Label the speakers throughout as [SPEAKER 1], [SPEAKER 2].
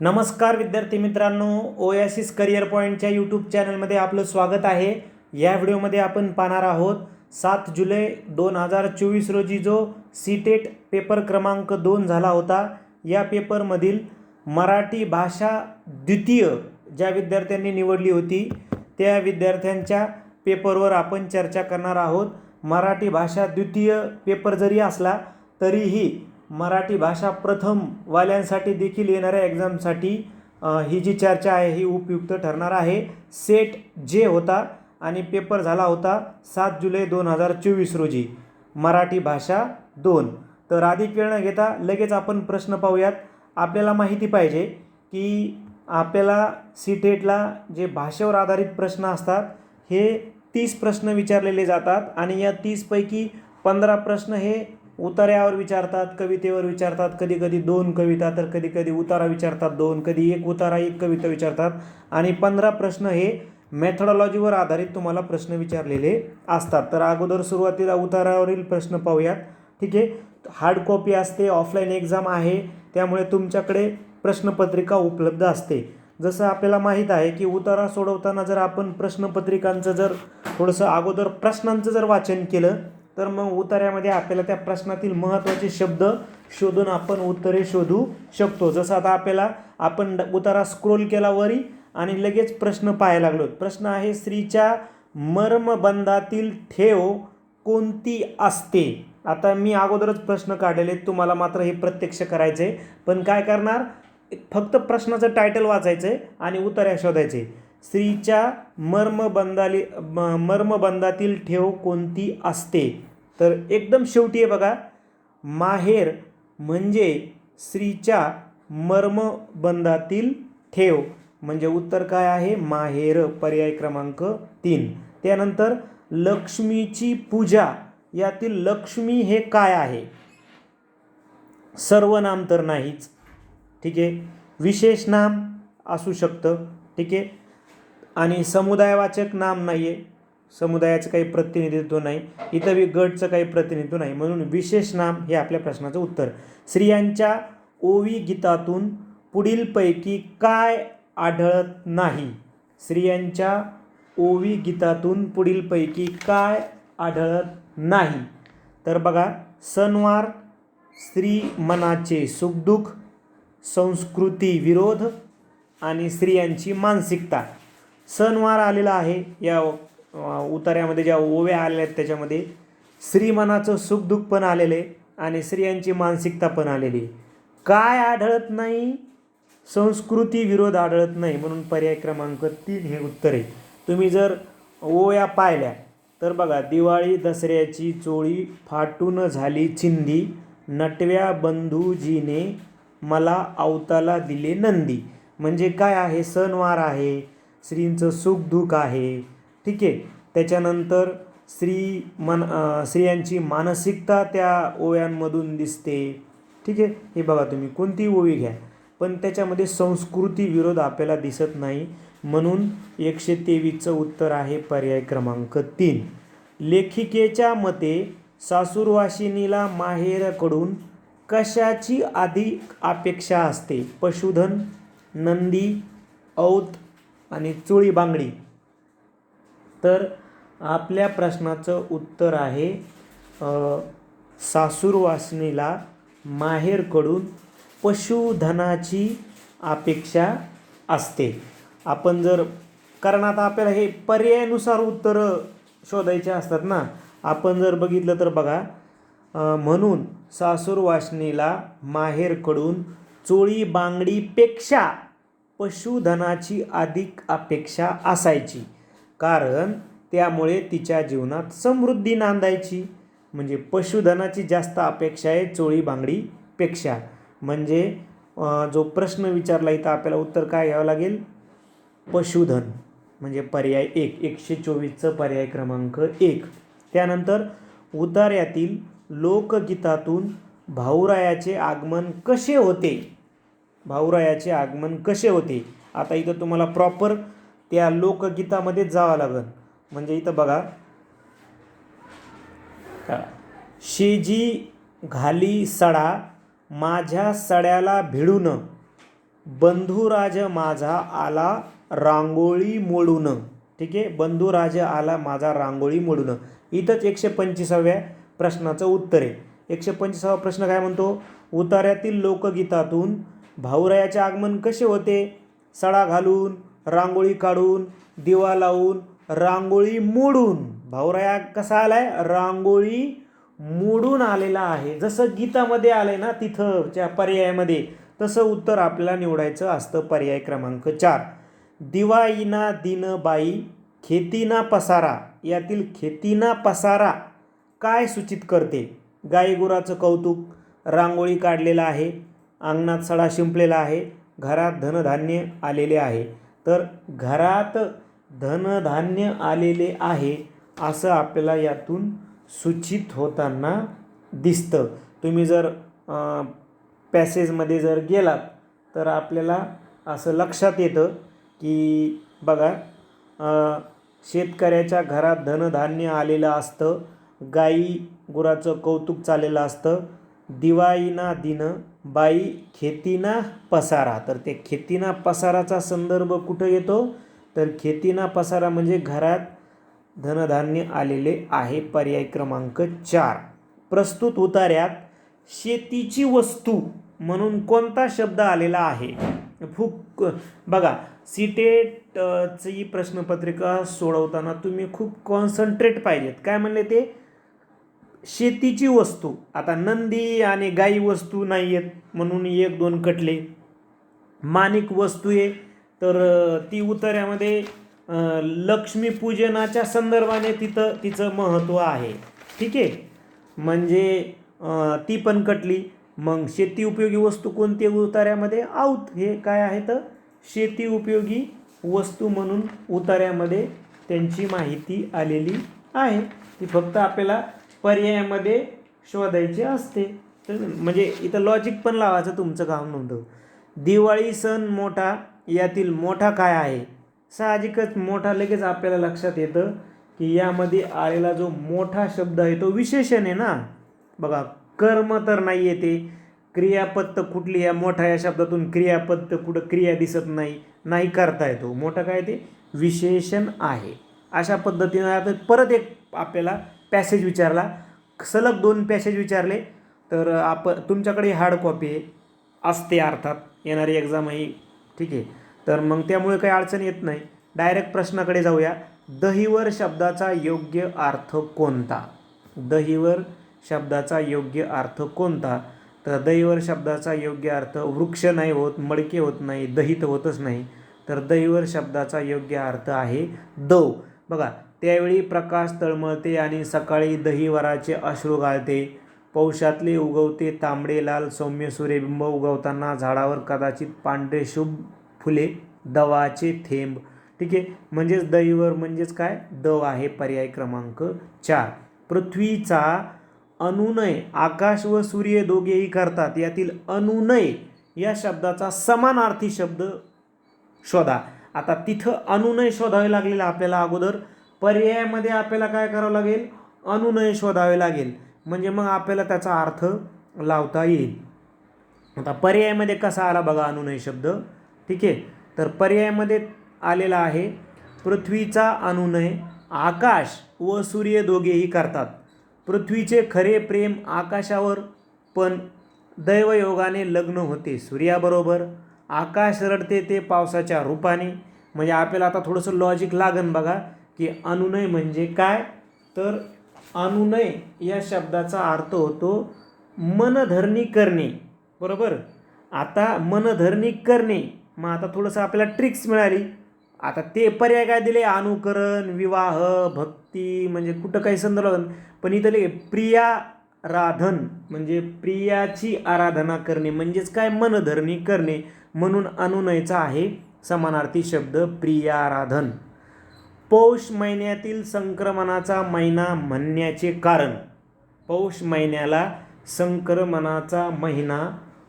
[SPEAKER 1] नमस्कार विद्यार्थी मित्रांनो ओयासिस करिअर पॉईंटच्या यूट्यूब चॅनलमध्ये आपलं स्वागत आहे. या व्हिडिओमध्ये आपण पाहणार आहोत सात जुलै दोन हजार चोवीस रोजी जो सीटेट पेपर क्रमांक दोन झाला होता या पेपरमधील मराठी भाषा द्वितीय ज्या विद्यार्थ्यांनी निवडली होती त्या विद्यार्थ्यांच्या पेपरवर आपण चर्चा करणार आहोत. मराठी भाषा द्वितीय पेपर जरी असला तरीही मराठी भाषा प्रथम वाल्यांसाठी देखील येणाऱ्या एक्झामसाठी ही जी चर्चा आहे ही उपयुक्त ठरणार आहे. सेट जे होता आणि पेपर झाला होता सात जुलै दोन हजार चोवीस रोजी. मराठी भाषा दोन. तर अधिक वेळ न घेता लगेच आपण प्रश्न पाहूयात. आपल्याला माहिती पाहिजे की आपल्याला सी टेटला जे भाषेवर आधारित प्रश्न असतात हे तीस प्रश्न विचारलेले जातात आणि या तीसपैकी पंधरा प्रश्न हे उतार्यावर विचारतात कवितेवर विचारतात कधी कधी दोन कविता तर कधी कधी उतारा विचारतात दोन कधी एक उतारा एक कविता विचारतात. आणि पंधरा प्रश्न हे मेथडॉलॉजीवर आधारित तुम्हाला प्रश्न विचारलेले असतात. तर अगोदर सुरुवातीला उतारावरील प्रश्न पाहूयात. ठीक आहे? हार्ड कॉपी असते ऑफलाईन एक्झाम आहे त्यामुळे तुमच्याकडे प्रश्नपत्रिका उपलब्ध असते. जसं आपल्याला माहीत आहे की उतारा सोडवताना जर आपण प्रश्नपत्रिकांचं जर थोडंसं अगोदर प्रश्नांचं जर वाचन केलं तर मग उतार्यामध्ये आपल्याला त्या प्रश्नातील महत्त्वाचे शब्द शोधून आपण उत्तरे शोधू शकतो. जसं आता आपल्याला आपण ड- उतारा स्क्रोल केला वरी आणि लगेच प्रश्न पाहायला लागलो. प्रश्न आहे स्त्रीच्या मर्मबंधातील ठेव कोणती असते? आता मी अगोदरच प्रश्न काढलेले तुम्हाला मात्र हे प्रत्यक्ष करायचे पण काय करणार? फक्त प्रश्नाचं टायटल वाचायचं आहे आणि उत्तरे शोधायचे. स्त्रीच्या मर्मबंधाली म- मर्मबंधातील ठेव कोणती असते? तर एकदम शेवटी आहे बघा माहेर म्हणजे स्त्रीच्या मर्मबंधातील ठेव. म्हणजे उत्तर काय आहे? माहेर पर्याय क्रमांक तीन. त्यानंतर लक्ष्मीची पूजा यातील लक्ष्मी हे काय आहे? सर्वनाम तर नाहीच. ठीक आहे? विशेष नाम असू शकतं. ठीक आहे? आणि समुदायवाचक नाम नाही आहे समुदायाचं काही प्रतिनिधित्व नाही इतर गटचं काही प्रतिनिधित्व नाही. म्हणून विशेष नाम हे आपल्या प्रश्नाचं उत्तर. स्त्रियांच्या ओवी गीतातून पुढीलपैकी काय आढळत नाही? स्त्रियांच्या ओवी गीतातून पुढीलपैकी काय आढळत नाही? तर बघा सणवार स्त्री मनाचे सुखदुःख संस्कृती विरोध आणि स्त्रियांची मानसिकता. सणवार आलेला आहे या उतार्यामध्ये ज्या ओव्या आलेल्या आहेत त्याच्यामध्ये स्त्रीमनाचं सुखदुःख पण आलेलं आहे आणि स्त्रियांची मानसिकता पण आलेली. आहे काय आढळत नाही? संस्कृती विरोध आढळत नाही म्हणून पर्याय क्रमांक तीन हे उत्तर आहे. तुम्ही जर ओव्या पाहिल्या तर बघा दिवाळी दसऱ्याची चोळी फाटून झाली चिंदी नटव्या बंधूजीने मला अवताला दिले नंदी. म्हणजे काय आहे? सणवार आहे स्त्रींचं सुखदुःख आहे. ठीक आहे. त्याच्यानंतर स्त्री मन स्त्रियांची मानसिकता त्या ओव्यांमधून दिसते. ठीक आहे. हे बघा तुम्ही. कोणती ओवी घ्या. पण त्याच्यामध्ये संस्कृती विरोध आपल्याला दिसत नाही. म्हणून एकशे तेवीसचं उत्तर आहे पर्याय क्रमांक तीन. लेखिकेच्या मते सासूरवाशिनीला माहेरकडून कशाची अधिक अपेक्षा असते? पशुधन नंदी औत आणि चुळी बांगडी तर आपल्या प्रश्नाचं उत्तर आहे सासूरवासिनीला सासूरवासनीला माहेरकडून पशुधनाची अपेक्षा असते. आपण जर कारण आता आपल्याला हे पर्यायानुसार उत्तरं शोधायचे असतात ना. आपण जर बघितलं तर बघा म्हणून सासूरवासनीला माहेरकडून चोळी बांगडीपेक्षा पशुधनाची अधिक अपेक्षा असायची. कारण त्यामुळे तिच्या जीवनात समृद्धी नांदायची. म्हणजे पशुधनाची जास्त अपेक्षा आहे चोळी बांगडीपेक्षा. म्हणजे जो प्रश्न विचारला इथं आपल्याला उत्तर काय घ्यावं लागेल? पशुधन. म्हणजे पर्याय एक. एकशे चोवीसचं पर्याय क्रमांक एक. त्यानंतर उतार्यातील लोकगीतातून भाऊरायाचे आगमन कसे होते? भाऊरायाचे आगमन कसे होते? आता इथं तुम्हाला प्रॉपर त्या लोकगीतामध्ये जावं लागेल म्हणजे इथं बघा. शेजी घाली सडा माझ्या सड्याला भिडून. बंधुराज माझा आला रांगोळी मोडून. ठीक आहे? बंधुराज आला माझा रांगोळी मोडून. इथंच एकशे पंचवीसाव्या प्रश्नाचं उत्तर आहे. एकशे पंचवीसावा प्रश्न काय म्हणतो? उतार्यातील लोकगीतातून भाऊरायाचे आगमन कसे होते? सडा घालून रांगोळी काढून दिवा लावून रांगोळी मोडून. भाऊराया कसा आलाय? रांगोळी मोडून आलेला आहे. जसं गीतामध्ये आलं आहे ना तिथंच्या पर्यायामध्ये तसं उत्तर आपल्याला निवडायचं असतं पर्याय क्रमांक चार. दिवाईना दिन बाई खेतीना पसारा. यातील खेतीना पसारा काय सूचित करते? गाईगुराचं कौतुक रांगोळी काढलेलं आहे अंगणात सडा शिंपलेला आहे घरात धनधान्य आलेले आहे. तर घरात धनधान्य आलेले आहे असं आपल्याला यातून सूचित होताना दिसतं. तुम्ही जर पॅसेजमध्ये जर गेलात तर आपल्याला असं लक्षात येतं की बघा शेतकऱ्याच्या घरात धनधान्य आलेलं असतं गाई गुराचं कौतुक चाललेलं असतं दिवाळीना दिन बाई खेतीना पसारा. तर ते खेतीना पसाराचा संदर्भ कुठं येतो? तर खेतीना पसारा म्हणजे घरात धनधान्य आलेले आहे पर्याय क्रमांक चार. प्रस्तुत उतार्यात शेतीची वस्तू म्हणून कोणता शब्द आलेला आहे? खूप बघा सीटेटची प्रश्नपत्रिका सोडवताना तुम्ही खूप कॉन्सन्ट्रेट पाहिजेत. काय म्हणले ते? शेतीची वस्तू. आता नंदी आणि गाई वस्तू नाही आहेत म्हणून एक दोन कटले. माणिक वस्तू आहे. तर ती उतऱ्यामध्ये लक्ष्मीपूजनाच्या संदर्भाने तिथं तिचं महत्त्व आहे. ठीक आहे? म्हणजे ती पण कटली. मग शेती उपयोगी वस्तू कोणती उतार्यामध्ये? आऊत हे काय आहे तर? शेती उपयोगी वस्तू म्हणून उतार्यामध्ये त्यांची माहिती आलेली आहे. ती फक्त आपल्याला पर्यायामध्ये शोधायची असते. तर म्हणजे इथं लॉजिक पण लावायचं तुमचं काम नव्हतं. दिवाळी सण मोठा यातील मोठा काय आहे? साहजिकच मोठा लगेच आपल्याला लक्षात येतं की यामध्ये आलेला जो मोठा शब्द आहे तो विशेषण आहे ना. बघा कर्म तर नाही येते. क्रियापद तर कुठली या मोठा या शब्दातून क्रियापद तर कुठं क्रिया दिसत नाही नाही करता येतो. मोठं काय ते? विशेषण आहे. अशा पद्धतीनं आता परत एक आपल्याला पॅसेज विचारला. सलग दोन पॅसेज विचारले. तर आप तुमच्याकडे हार्ड कॉपी आहे. असते अर्थात. येणारी एक्झाम ही. ठीक आहे. तर मग त्यामुळे काही अडचण येत नाही. डायरेक्ट प्रश्नाकडे जाऊया. दहीवर शब्दाचा योग्य अर्थ कोणता? दहीवर शब्दाचा योग्य अर्थ कोणता? तर दहीवर शब्दाचा योग्य अर्थ वृक्ष नाही होत मडके होत नाही दही तर होतच नाही. तर दहीवर शब्दाचा योग्य अर्थ आहे दव. बघा त्यावेळी प्रकाश तळमळते आणि सकाळी दहीवराचे अश्रू गाळते. पौशातले उगवते तांबडे लाल सौम्य सूर्यबिंब उगवताना झाडावर कदाचित पांढरे शुभ फुले दवाचे थेंब. ठीक आहे? म्हणजेच दहीवर म्हणजेच काय? दव आहे पर्याय क्रमांक चार. पृथ्वीचा अनुनय आकाश व सूर्य दोघेही करतात. यातील अनुनय या शब्दाचा समानार्थी शब्द शोधा. आता तिथं अनुनय शोधावे लागलेलं आपल्याला अगोदर. पर्यायामध्ये आपल्याला काय करावं लागेल? अनुनय शोधावे लागेल. म्हणजे मग आपल्याला त्याचा अर्थ लावता येईल. आता पर्यायामध्ये कसा आला बघा अनुनय शब्द? ठीक आहे. तर पर्यायामध्ये आलेला आहे पृथ्वीचा अनुनय आकाश व सूर्य दोघेही करतात. पृथ्वीचे खरे प्रेम आकाशावर पण दैवयोगाने लग्न होते सूर्याबरोबर. आकाश रडते ते पावसाच्या रूपाने. म्हणजे आपल्याला आता थोडंसं लॉजिक लागन बघा. की अनुनय म्हणजे काय? तर अनुनय या शब्दाचा अर्थ होतो मनधरणी करणे. बरोबर? आता मनधरणी करणे मग आता थोडंसं आपल्याला ट्रिक्स मिळाली. आता ते पर्याय काय दिले? अनुकरण विवाह भक्ती म्हणजे कुठं काही संदर्भ लागन. पण इथं प्रिया राधन म्हणजे प्रियाची आराधना करणे म्हणजेच काय? मनधरणी करणे. म्हणून अनुनयचा आहे समानार्थी शब्द प्रियाराधन पौष महिन्यातील संक्रमणाचा महिना म्हणण्याचे कारण. पौष महिन्याला संक्रमणाचा महिना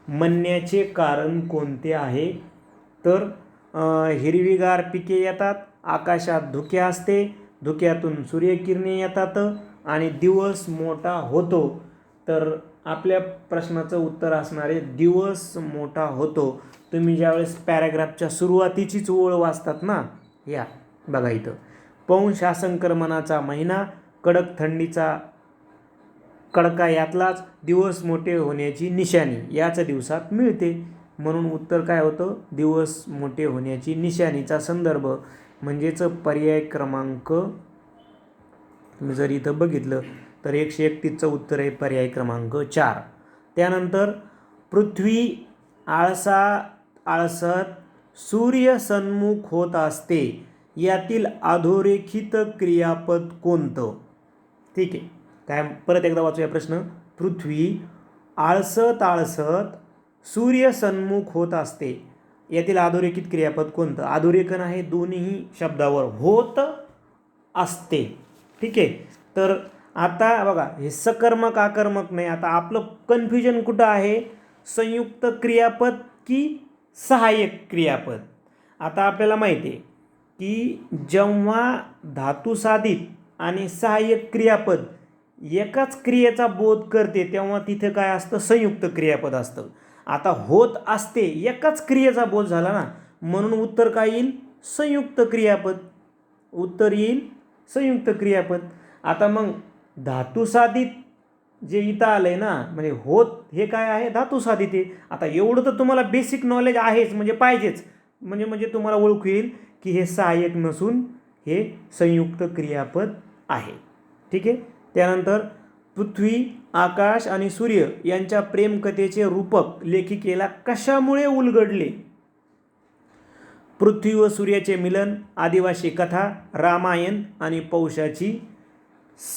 [SPEAKER 1] म्हणण्याचे कारण कोणते आहे? तर हिरवीगार पिके येतात आकाशात धुके असते धुक्यातून सूर्यकिरणे येतात आणि दिवस मोठा होतो. तर आपल्या प्रश्नाचं उत्तर असणारे दिवस मोठा होतो. तुम्ही ज्यावेळेस पॅराग्राफच्या सुरुवातीचीच ओळ वाचतात ना या बघा इथं. पौष हा संक्रमणाचा महिना कडक थंडीचा कडका यातलाच दिवस मोठे होण्याची निशाणी याच दिवसात मिळते. म्हणून उत्तर काय होतं? दिवस मोठे होण्याची निशाणीचा संदर्भ म्हणजेच पर्याय क्रमांक. जर इथं बघितलं तर एकशे एकतीसचं उत्तर आहे पर्याय क्रमांक चार. त्यानंतर पृथ्वी आळसा आळसत सूर्य सन्मुख होत असते. यातील अधोरेखित क्रियापद कोणतं? ठीक आहे. काय परत एकदा वाचूया प्रश्न. पृथ्वी आळसत आळसत सूर्य सन्मुख होत असते. यातील अधोरेखित क्रियापद कोणतं? अधोरेखन आहे दोन्ही शब्दावर होत असते. ठीक आहे. तर आता बघा हे सकर्मक आकर्मक नाही आता आपलं कन्फ्युजन कुठं आहे? संयुक्त क्रियापद की सहाय्यक क्रियापद? आता आपल्याला माहिती आहे की जेव्हा धातुसाधित आणि सहाय्यक क्रियापद एकाच क्रियेचा बोध करते तेव्हा तिथं काय असतं? संयुक्त क्रियापद असतं. आता होत असते एकाच क्रियेचा बोध झाला ना म्हणून उत्तर काय येईल? संयुक्त क्रियापद. उत्तर येईल संयुक्त क्रियापद. आता मग धातुसाधित जे इथं आलं आहे ना म्हणजे होत हे काय आहे? धातुसाधित आहे. आता एवढं तर तुम्हाला बेसिक नॉलेज आहेच म्हणजे पाहिजेच. म्हणजे म्हणजे तुम्हाला ओळखू येईल. की हे सहाय्यक नसून हे संयुक्त क्रियापद आहे. ठीक आहे? त्यानंतर पृथ्वी आकाश आणि सूर्य यांच्या प्रेमकथेचे रूपक लेखिकेला कशामुळे उलगडले? पृथ्वी व सूर्याचे मिलन आदिवासी कथा रामायण आणि पौषाची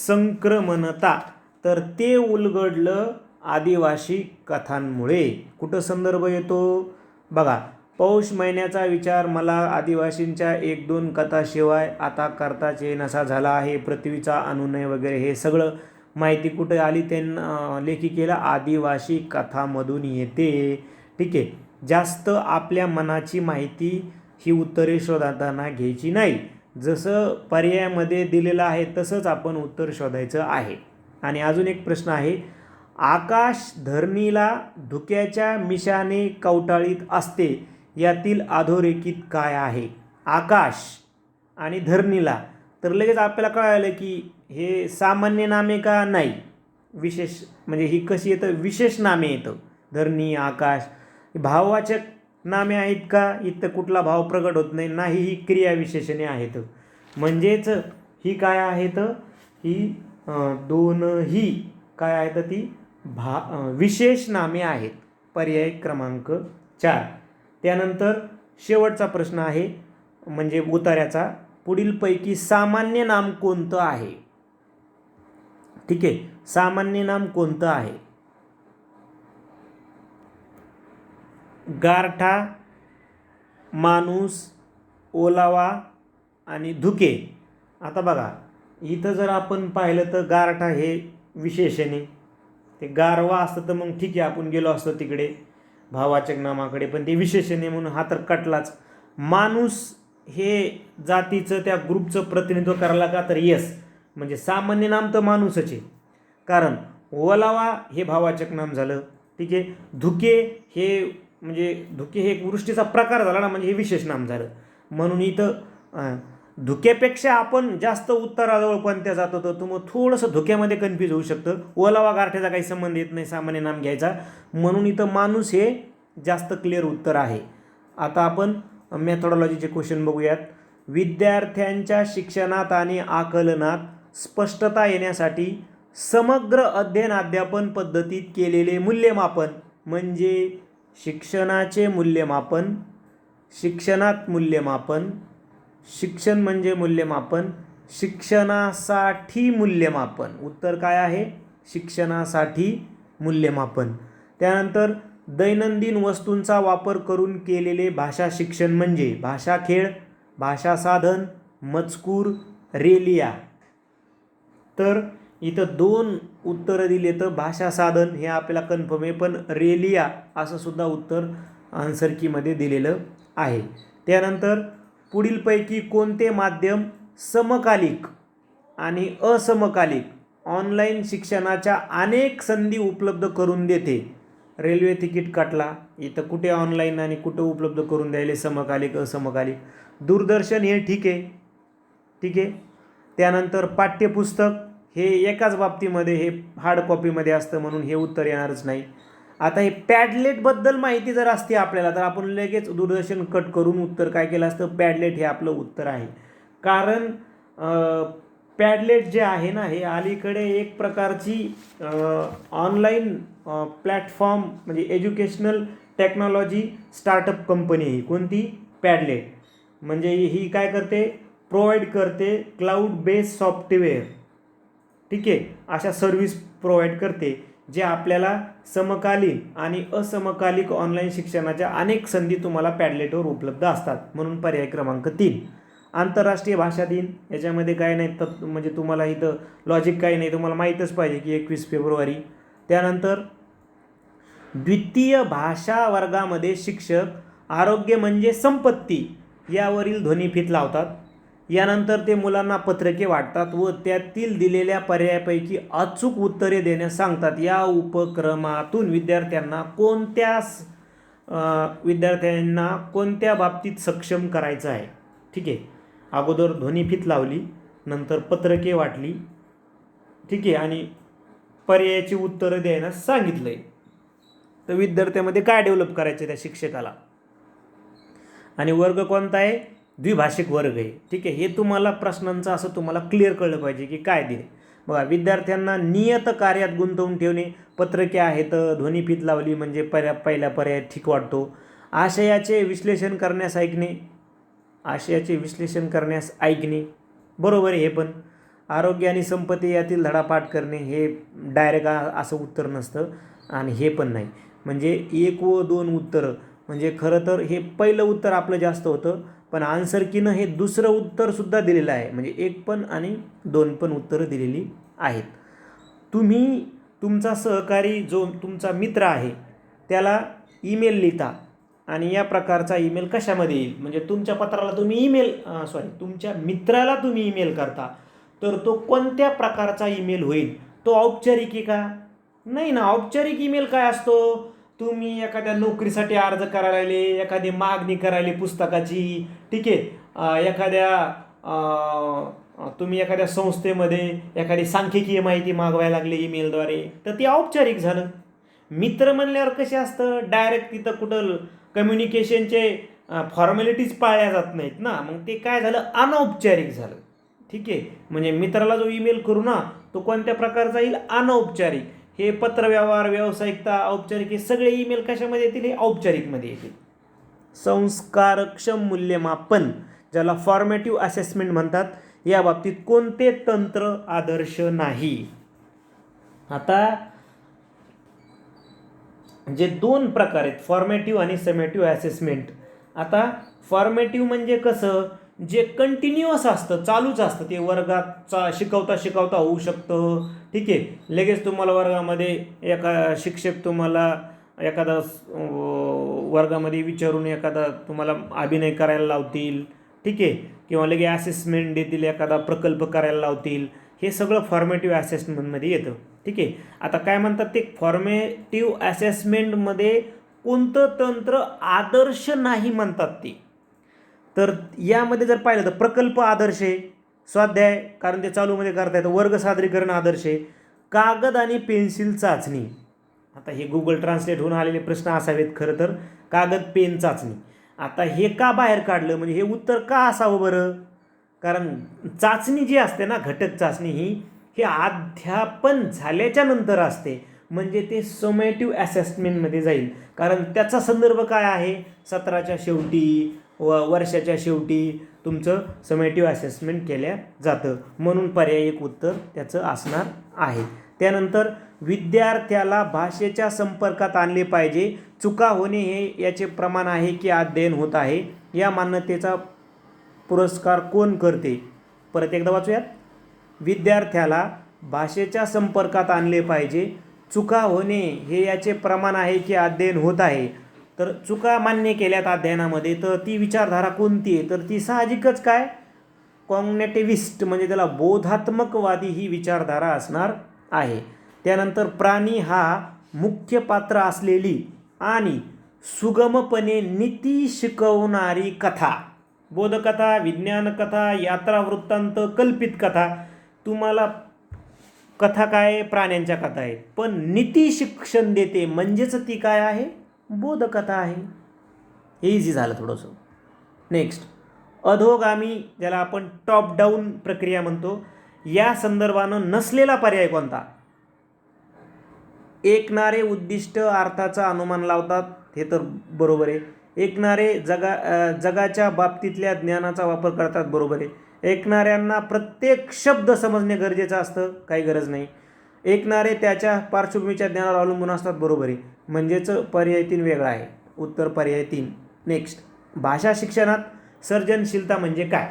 [SPEAKER 1] संक्रमणता. तर ते उलगडलं आदिवासी कथांमुळे. कुठं संदर्भ येतो? बघा पौष महिन्याचा विचार मला आदिवासींच्या एक दोन कथाशिवाय आता करताच येईनसा झाला आहे. पृथ्वीचा अनुनय वगैरे हे सगळं माहिती कुठे आली त्यांना लेखिकेला आदिवासी कथामधून येते. ठीक आहे. जास्त आपल्या मनाची माहिती ही उत्तरे शोधताना घ्यायची नाही. जसं पर्यायामध्ये दिलेलं आहे तसंच आपण उत्तर शोधायचं आहे. आणि अजून एक प्रश्न आहे. आकाश धरणीला धुक्याच्या मिशाने कवटाळीत असते. यातील अधोरेखित काय आहे? आकाश आणि धरणीला. तर लगेच आपल्याला कळालं की हे सामान्य नामे का नाही? विशेष म्हणजे ही कशी येतं? विशेष नामे येतं. धरणी आकाश. भाववाचक नामे आहेत का? इथं कुठला भाव प्रगट होत नाही. नाही ही क्रियाविशेषणे आहेत. म्हणजेच ही काय आहेत? ही दोनही काय आहेत ती? भा विशेष नामे आहेत. पर्याय क्रमांक चार. त्यानंतर शेवटचा प्रश्न आहे म्हणजे उतार्याचा पुढीलपैकी सामान्य नाम कोणतं आहे? ठीक आहे सामान्य नाम कोणतं आहे? गारठा माणूस ओलावा आणि धुके. आता बघा इथं जर आपण पाहिलं तर गारठा हे विशेषणे. ते गारवा असतं तर मग ठीक आहे आपण गेलो असतो तिकडे. भाववाचक नामाकडे पण ते विशेषणे म्हणून हा तर कटलाच. माणूस हे जातीचं त्या ग्रुपचं प्रतिनिधित्व करायला का तर यस म्हणजे सामान्य नाम तर माणूसच आहे. कारण ओलावा हे भावाचक नाम झालं. ठीक आहे? धुके हे म्हणजे धुके हे एक वृष्टीचा प्रकार झाला ना म्हणजे हे विशेष नाम झालं. म्हणून इथं धुक्यापेक्षा आपण जास्त उत्तराजवळ कोणत्या जात होतो तर मग थोडंसं धुक्यामध्ये कन्फ्यूज होऊ शकतं. ओलावा गारठ्याचा काही संबंध येत नाही सामान्य नाम घ्यायचा. म्हणून इथं माणूस हे जास्त क्लिअर उत्तर आहे. आता आपण मेथॉडॉलॉजीचे क्वेश्चन बघूयात. विद्यार्थ्यांच्या शिक्षणात आणि आकलनात स्पष्टता येण्यासाठी समग्र अध्ययन अध्यापन पद्धतीत केलेले मूल्यमापन म्हणजे शिक्षणाचे मूल्यमापन शिक्षणात मूल्यमापन शिक्षण म्हणजे मूल्यमापन शिक्षणासाठी मूल्यमापन. उत्तर काय आहे? शिक्षणासाठी मूल्यमापन. त्यानंतर दैनंदिन वस्तूंचा वापर करून केलेले भाषा शिक्षण म्हणजे भाषा खेळ भाषा साधन मजकूर रेलिया. तर इथं दोन उत्तरं दिले तर भाषा साधन हे आपल्याला कन्फर्म आहे पण रेलिया असं सुद्धा उत्तर आन्सर कीमध्ये दिलेलं आहे. त्यानंतर पुढीलपैकी कोणते माध्यम समकालिक आणि असमकालिक ऑनलाईन शिक्षणाच्या अनेक संधी उपलब्ध करून देते? रेल्वे तिकीट काटला इथं कुठे ऑनलाईन आणि कुठं उपलब्ध करून द्यायले समकालिक असमकालिक? दूरदर्शन हे ठीक आहे. ठीक आहे. त्यानंतर पाठ्यपुस्तक हे एकाच बाबतीमध्ये हे हार्ड कॉपीमध्ये असतं म्हणून हे उत्तर येणारच नाही. आता हे पॅडलेटबद्दल माहिती जर असते आपल्याला तर आपण लगेच दूरदर्शन कट करून उत्तर काय केलं असतं? पॅडलेट हे आपलं उत्तर आहे. कारण पॅडलेट जे आहे ना हे अलीकडे एक प्रकारची ऑनलाईन प्लॅटफॉर्म म्हणजे एज्युकेशनल टेक्नॉलॉजी स्टार्टअप कंपनी आहे. कोणती? पॅडलेट म्हणजे ही काय करते? प्रोव्हाइड करते क्लाउड बेस्ड सॉफ्टवेअर ठीक आहे? अशा सर्व्हिस प्रोव्हाइड करते. जे आपल्याला समकालीन आणि असमकालिक ऑनलाईन शिक्षणाच्या अनेक संधी तुम्हाला पॅडलेटवर उपलब्ध असतात. म्हणून पर्याय क्रमांक तीन. आंतरराष्ट्रीय भाषा दिन. याच्यामध्ये काय नाही तर म्हणजे तुम्हाला इथं लॉजिक काही नाही तुम्हाला माहीतच पाहिजे की एकवीस फेब्रुवारी. त्यानंतर द्वितीय भाषा वर्गामध्ये शिक्षक आरोग्य म्हणजे संपत्ती यावरील ध्वनिफीत लावतात. यानंतर ते मुलांना पत्रके वाटतात व त्यातील दिलेल्या पर्यायापैकी अचूक उत्तरे देण्यास सांगतात. या उपक्रमातून विद्यार्थ्यांना कोणत्या विद्यार्थ्यांना कोणत्या बाबतीत सक्षम करायचं आहे? ठीक आहे. अगोदर ध्वनिफीत लावली नंतर पत्रके वाटली ठीक आहे आणि पर्यायाची उत्तरं द्यायला सांगितलं आहे तर विद्यार्थ्यामध्ये काय डेव्हलप करायचं त्या शिक्षकाला? आणि वर्ग कोणता आहे? द्विभाषिक वर्ग आहे. ठीक आहे हे तुम्हाला प्रश्नांचं असं तुम्हाला क्लिअर कळलं पाहिजे की काय दिले बघा विद्यार्थ्यांना नियत कार्यात गुंतवून ठेवणे पत्रके आहेत ध्वनीफीत लावली म्हणजे पर्या पहिला पर्याय ठीक वाटतो. आशयाचे विश्लेषण करण्यास ऐकणे आशयाचे विश्लेषण करण्यास ऐकणे बरोबर आहे हे पण. आरोग्य आणि संपत्ती यातील धडापाठ करणे हे डायरेक्ट असं उत्तर नसतं आणि हे पण नाही. म्हणजे एक व दोन उत्तरं. म्हणजे खरं तर हे पहिलं उत्तर आपलं जास्त होतं. पण आन्सर कीनं हे दुसरं उत्तरसुद्धा दिलेलं आहे. म्हणजे एक पण आणि दोन पण उत्तरं दिलेली आहेत. तुम्ही तुमचा सहकारी जो तुमचा मित्र आहे त्याला ईमेल लिहिता आणि या प्रकारचा ईमेल कशामध्ये येईल? म्हणजे तुमच्या पत्राला तुम्ही ईमेल सॉरी तुमच्या मित्राला तुम्ही ईमेल करता तर तो कोणत्या प्रकारचा ईमेल होईल? तो औपचारिक आहे का? नाही ना औपचारिक ईमेल काय असतो? तुम्ही एखाद्या नोकरीसाठी अर्ज करायला एखादी मागणी करायली पुस्तकाची ठीक आहे? एखाद्या तुम्ही एखाद्या संस्थेमध्ये एखादी सांख्यिकीय माहिती मागवायला लागली ईमेलद्वारे तर ते औपचारिक झालं. मित्र म्हणल्यावर कसे असतं? डायरेक्ट तिथं कुठं कम्युनिकेशनचे फॉर्मॅलिटीज पाळल्या जात नाहीत ना. मग ते काय झालं? अनौपचारिक झालं. ठीक आहे? म्हणजे मित्राला जो ईमेल करू ना तो कोणत्या प्रकारचा येईल? अनौपचारिक. हे पत्रव्यवहार व्यावसायिकता औपचारिक हे सगळे ईमेल कशामध्ये येतील? हे औपचारिकमध्ये येतील. संस्कारक्षम मूल्यमापन ज्याला फॉर्मॅटिव्ह असेसमेंट म्हणतात या बाबतीत कोणते तंत्र आदर्श नाही? आता जे दोन प्रकार आहेत फॉर्मॅटिव्ह आणि समेटिव्ह असेसमेंट आता फॉर्मॅटिव्ह म्हणजे कसं? जे कंटिन्युअस असतं चालूच असतं ते वर्गात चा शिकवता शिकवता होऊ शकतं. ठीक आहे? लगेच तुम्हाला वर्गामध्ये एका शिक्षक तुम्हाला एखादा वर्गामध्ये विचारून एखादा तुम्हाला अभिनय करायला लावतील. ठीक आहे? किंवा लगे असेसमेंट देतील एखादा प्रकल्प करायला लावतील. हे सगळं फॉर्मेटिव्ह असेसमेंटमध्ये येतं. ठीक आहे? आता काय म्हणतात ते? फॉर्मेटिव्ह असेसमेंटमध्ये कोणतं तंत्र आदर्श नाही म्हणतात ते. तर यामध्ये जर पाहिलं तर प्रकल्प आदर्श आहे. स्वाध्याय कारण ते चालूमध्ये करता येतं वर्ग सादरीकरण आदर्श आहे. कागद आणि पेन्सिल चाचणी. आता हे गुगल ट्रान्सलेट होऊन आलेले प्रश्न असावेत खरं तर. कागद पेन चाचणी. आता हे का बाहेर काढलं? म्हणजे हे उत्तर का असावं बरं? कारण चाचणी जी असते ना घटक चाचणी ही हे अध्यापन झाल्याच्यानंतर असते. म्हणजे ते सोमॅटिव्ह असेसमेंटमध्ये जाईल. कारण त्याचा संदर्भ काय आहे? सत्राच्या शेवटी व वर्षाच्या शेवटी तुमचं समेटिव्ह असेसमेंट केल्या जातं. म्हणून पर्याय एक उत्तर त्याचं असणार आहे. त्यानंतर विद्यार्थ्याला भाषेच्या संपर्कात आणले पाहिजे. चुका होणे हे याचे प्रमाण आहे की अध्ययन होत आहे. या मान्यतेचा पुरस्कार कोण करते? परत एकदा वाचूयात. विद्यार्थ्याला भाषेच्या संपर्कात आणले पाहिजे. चुका होणे हे याचे प्रमाण आहे की अध्ययन होत आहे. तर चुका मान्य केल्यात अध्ययनामध्ये तर ती विचारधारा कोणती आहे? तर ती साहजिकच काय? कॉग्नेटिव्हिस्ट म्हणजे त्याला बोधात्मकवादी ही विचारधारा असणार आहे. त्यानंतर प्राणी हा मुख्य पात्र असलेली आणि सुगमपणे नीती शिकवणारी कथा. बोधकथा विज्ञानकथा यात्रा वृत्तांत कल्पित कथा. तुम्हाला कथा काय? प्राण्यांच्या कथा आहेत. पण नीती शिक्षण देते म्हणजेच ती काय आहे? बोधकथा आहे. हे इझी झालं थोडंसं. नेक्स्ट अधोगामी ज्याला आपण टॉप डाऊन प्रक्रिया म्हणतो या संदर्भानं नसलेला पर्याय कोणता? एकनारे उद्दिष्ट अर्थाचा अनुमान लावतात. हे तर बरोबर आहे. एकनारे जगा जगाच्या बाबतीतल्या ज्ञानाचा वापर करतात. बरोबर आहे. ऐकणाऱ्यांना प्रत्येक शब्द समजणे गरजेचं असतं. काही गरज नाही. ऐकणारे त्याच्या पार्श्वभूमीच्या ज्ञानावर अवलंबून असतात बरोबर. आहे म्हणजेच पर्याय तीन वेगळा आहे. उत्तर पर्याय तीन. नेक्स्ट भाषा शिक्षणात सर्जनशीलता म्हणजे काय?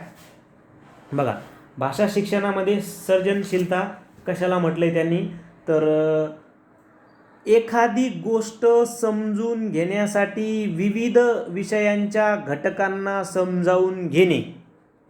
[SPEAKER 1] बघा भाषा शिक्षणामध्ये सर्जनशीलता कशाला म्हटलं आहे त्यांनी? तर एखादी गोष्ट समजून घेण्यासाठी विविध विषयांच्या घटकांना समजावून घेणे.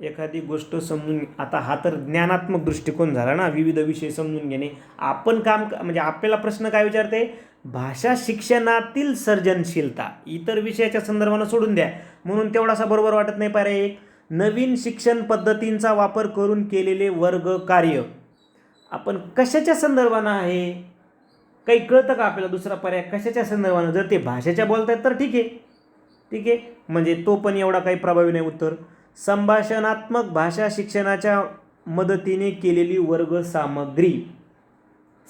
[SPEAKER 1] एखादी गोष्ट समजून आता हा तर ज्ञानात्मक दृष्टिकोन झाला ना विविध विषय समजून घेणे. आपण काम म्हणजे आपल्याला प्रश्न काय विचारते? भाषा शिक्षणातील सर्जनशीलता इतर विषयाच्या संदर्भानं सोडून द्या. म्हणून तेवढासा बरोबर वाटत नाही पारे एक. नवीन शिक्षण पद्धतींचा वापर करून केलेले वर्ग कार्य. आपण कशाच्या संदर्भानं आहे? काही कळतं का आपल्याला दुसरा पर्याय? कशाच्या संदर्भानं? जर ते भाषेच्या बोलत आहेत तर ठीक आहे. ठीक आहे. म्हणजे तो पण एवढा काही प्रभावी नाही उत्तर. संभाषणात्मक भाषा शिक्षणाच्या मदतीने केलेली वर्ग सामग्री.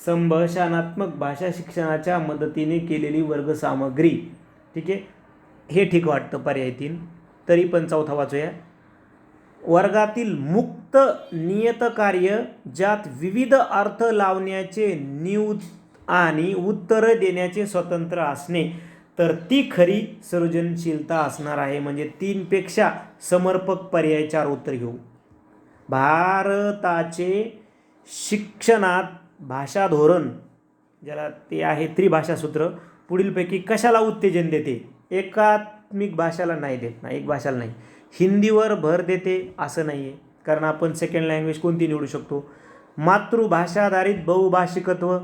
[SPEAKER 1] संभाषणात्मक भाषा शिक्षणाच्या मदतीने केलेली वर्ग सामग्री. ठीक आहे? हे ठीक वाटतं पर्याय तीन. तरी पण चौथा वाचूया. वर्गातील मुक्त नियतकार्य ज्यात विविध अर्थ लावण्याचे न्यूज आणि उत्तरं देण्याचे स्वतंत्र असणे तर ती खरी सृजनशीलता असणार आहे. म्हणजे तीनपेक्षा समर्पक पर्याय चार उत्तर घेऊ. भारताचे शिक्षणात भाषा धोरण ज्याला ते आहे त्रिभाषा सूत्र पुढीलपैकी कशाला उत्तेजन देते? एकात्मिक भाषाला नाही देत. नाही एक भाषाला नाही. हिंदीवर भर देते असं नाही आहे कारण आपण सेकंड लँग्वेज कोणती निवडू शकतो? मातृभाषाधारित बहुभाषिकत्व.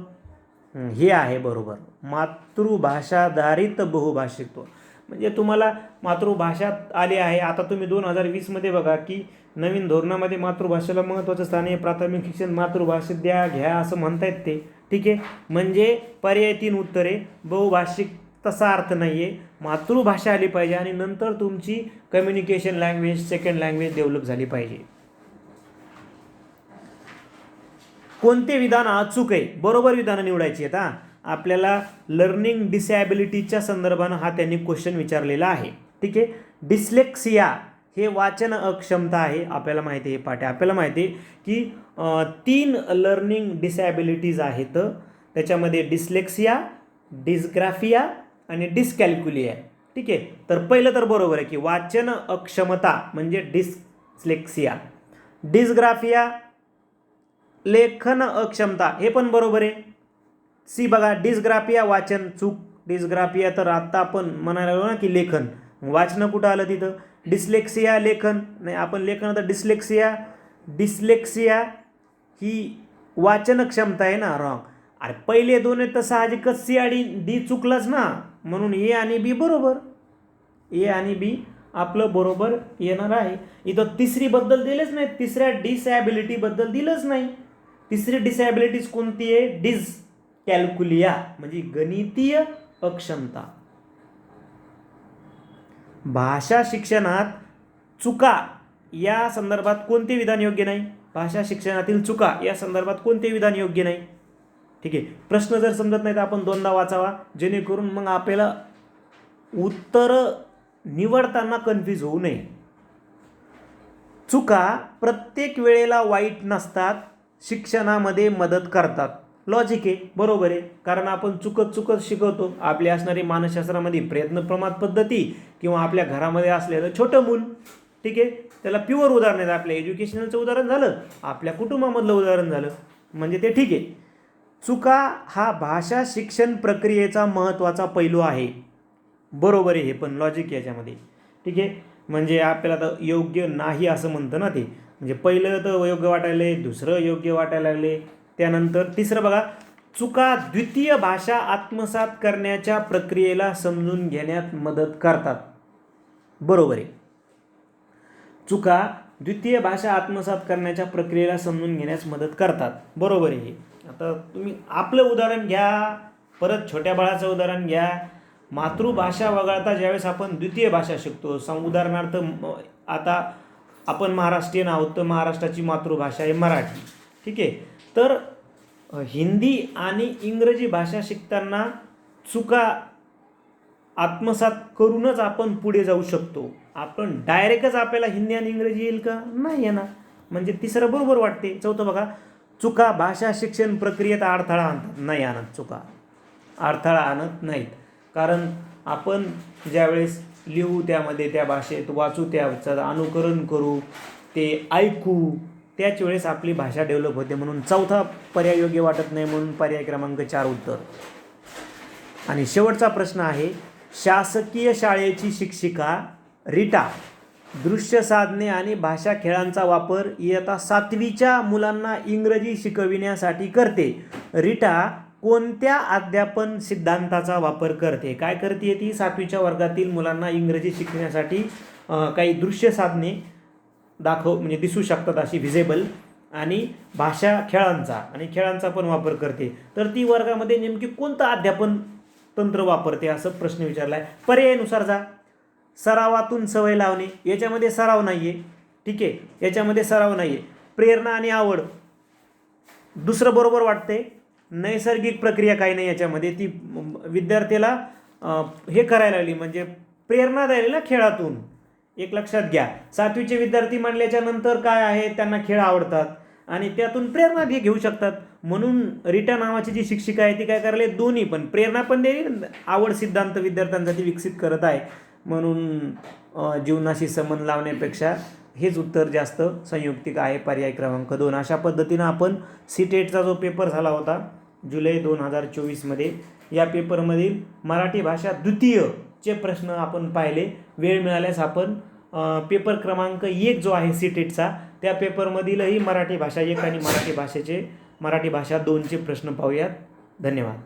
[SPEAKER 1] हे आहे बरोबर. मातृभाषाधारित बहुभाषिकत्व. म्हणजे तुम्हाला मातृभाषा आली आहे. आता तुम्ही दोन हजार वीसमध्ये बघा की नवीन धोरणामध्ये मातृभाषेला महत्त्वाचं स्थान आहे. प्राथमिक शिक्षण मातृभाषेत द्या घ्या असं म्हणतायत ते. ठीक आहे? म्हणजे पर्याय तीन उत्तरे. बहुभाषिक तसा अर्थ नाही आहे मातृभाषा आली पाहिजे आणि नंतर तुमची communication language second language develop झाली पाहिजे. कोणते विधान अचूक आहे? बरोबर विधानं निवडायची आहेत हां? आपल्याला लर्निंग डिसॅबिलिटीच्या संदर्भानं हा त्यांनी क्वेश्चन विचारलेला आहे. ठीक आहे? डिस्लेक्सिया हे वाचन अक्षमता आहे. आपल्याला माहिती आहे पाठ्या आपल्याला माहिती आहे की तीन लर्निंग डिसॅबिलिटीज आहेत. त्याच्यामध्ये डिस्लेक्सिया डिस्ग्राफिया आणि डिस्कॅल्क्युलिया ठीक आहे? तर पहिलं तर बरोबर आहे की वाचन अक्षमता म्हणजे डिस्लेक्सिया डिस्ग्राफिया लेखन अक्षमता हे पण बरोबर आहे. सी बघा डिस्ग्राफिया वाचन चूक. डिस्ग्राफिया तर आत्ता आपण म्हणायला लागलो ना की लेखन. वाचणं कुठं आलं तिथं? डिस्लेक्सिया लेखन. नाही आपण लेखन तर डिस्लेक्सिया डिस्लेक्सिया ही वाचन क्षमता आहे ना रॉंग अरे पहिले दोन आहेत तर साहजिकच सी आणि डी चुकलंच ना. म्हणून ए आणि बी बरोबर. ए आणि बी आपलं बरोबर येणार आहे. इथं तिसरीबद्दल दिलेच नाही. तिसऱ्या डिसॅबिलिटीबद्दल दिलंच नाही. तिसरी डिसॅबिलिटीज कोणती आहे? डिस कॅल्क्युलिया म्हणजे गणितीय अक्षमता. भाषा शिक्षणात चुका या संदर्भात कोणते विधान योग्य नाही? भाषा शिक्षणातील चुका या संदर्भात कोणते विधान योग्य नाही? ठीक आहे. प्रश्न जर समजत नाही तर आपण दोनदा वाचावा. जेणेकरून मग आपल्याला उत्तर निवडताना कन्फ्यूज होऊ नये. चुका प्रत्येक वेळेला वाईट नसतात शिक्षणामध्ये मदत करतात. लॉजिक आहे बरोबर आहे. कारण आपण चुकत चुकत शिकवतो. आपली असणारी मानसशास्त्रामध्ये प्रयत्न प्रमाद पद्धती किंवा आपल्या घरामध्ये असलेलं छोटं मूल ठीक आहे? त्याला प्युअर उदाहरण आहेत आपल्या एज्युकेशनलचं उदाहरण झालं. आपल्या कुटुंबामधलं उदाहरण झालं. म्हणजे ते ठीक आहे. चुका हा भाषा शिक्षण प्रक्रियेचा महत्त्वाचा पैलू आहे. बरोबर आहे हे पण लॉजिक याच्यामध्ये. ठीक आहे? म्हणजे आपल्याला तर योग्य नाही असं म्हणतं ना ते. म्हणजे पहिलं तर योग्य वाटायला दुसरं योग्य वाटायला लागले. त्यानंतर तिसरं बघा चुका द्वितीय भाषा आत्मसात करण्याच्या प्रक्रियेला समजून घेण्यात मदत करतात. बरोबर आहे. चुका द्वितीय भाषा आत्मसात करण्याच्या प्रक्रियेला समजून घेण्यास मदत करतात. बरोबर आहे हे. आता तुम्ही आपलं उदाहरण घ्या परत छोट्या बाळाचं उदाहरण घ्या. मातृभाषा वगळता ज्यावेळेस आपण द्वितीय भाषा शिकतो सम उदाहरणार्थ म- आता आपण महाराष्ट्रीयन आहोत तर महाराष्ट्राची मातृभाषा आहे मराठी. ठीक आहे? तर हिंदी आणि इंग्रजी भाषा शिकताना चुका आत्मसात करूनच आपण पुढे जाऊ शकतो. आपण डायरेक्टच आपल्याला हिंदी आणि इंग्रजी येईल का? नाही येणार. म्हणजे तिसरं बरोबर वाटते. चौथं बघा चुका भाषा शिक्षण प्रक्रियेत अडथळा आणतात. नाही आणत चुका. अडथळा आणत नाहीत. कारण आपण ज्यावेळेस लिहू त्यामध्ये त्या भाषेत वाचू त्याचं अनुकरण करू ते ऐकू त्याच वेळेस आपली भाषा डेव्हलप होते म्हणून चौथा पर्याय योग्य वाटत नाही म्हणून पर्याय क्रमांक चार उत्तर. आणि शेवटचा प्रश्न आहे शासकीय शाळेची शिक्षिका रिटा दृश्य साधने आणि भाषा खेळांचा वापर इयत्ता सातवीच्या मुलांना इंग्रजी शिकविण्यासाठी करते. रिटा कोणत्या अध्यापन सिद्धांताचा वापर करते? काय करते ती? सातवीच्या वर्गातील मुलांना इंग्रजी शिकण्यासाठी काही दृश्य साधने दाखव म्हणजे दिसू शकतात अशी व्हिजेबल आणि भाषा खेळांचा आणि खेळांचा पण वापर करते. तर ती वर्गामध्ये नेमकी कोणतं अध्यापन तंत्र वापरते असं प्रश्न विचारला आहे पर्यायानुसार जा. सरावातून सवय लावणे. याच्यामध्ये सराव नाही आहे ठीक आहे? याच्यामध्ये सराव नाही आहे प्रेरणा आणि आवड. दुसरं बरोबर वाटते. नैसर्गिक प्रक्रिया काही नाही याच्यामध्ये. ती विद्यार्थ्याला हे करायला लागली. म्हणजे प्रेरणा द्यायला खेळातून. एक लक्षात घ्या. सातवीचे विद्यार्थी म्हणल्याच्या नंतर काय आहे? त्यांना खेळ आवडतात. आणि त्यातून प्रेरणा घे घेऊ शकतात. म्हणून रिटा नावाची जी शिक्षिका आहे ती काय करायला दोन्ही पण. प्रेरणा पण देईल आवड सिद्धांत विद्यार्थ्यांसाठी विकसित करत आहे. म्हणून जीवनाशी संबंध लावण्यापेक्षा हेच उत्तर जास्त संयुक्तिक आहे. पर्याय क्रमांक दोन. अशा पद्धतीनं आपण सीटेटचा जो पेपर झाला होता जुलै दोन हजार चोवीसमध्ये या पेपरमधील मराठी भाषा द्वितीय चे प्रश्न आपण पाहिले. वेळ मिळाल्यास आपण पेपर क्रमांक एक जो आहे सी टेटचा त्या पेपरमधीलही मराठी भाषा एक आणि मराठी भाषेचे मराठी भाषा दोनचे प्रश्न पाहूयात. धन्यवाद.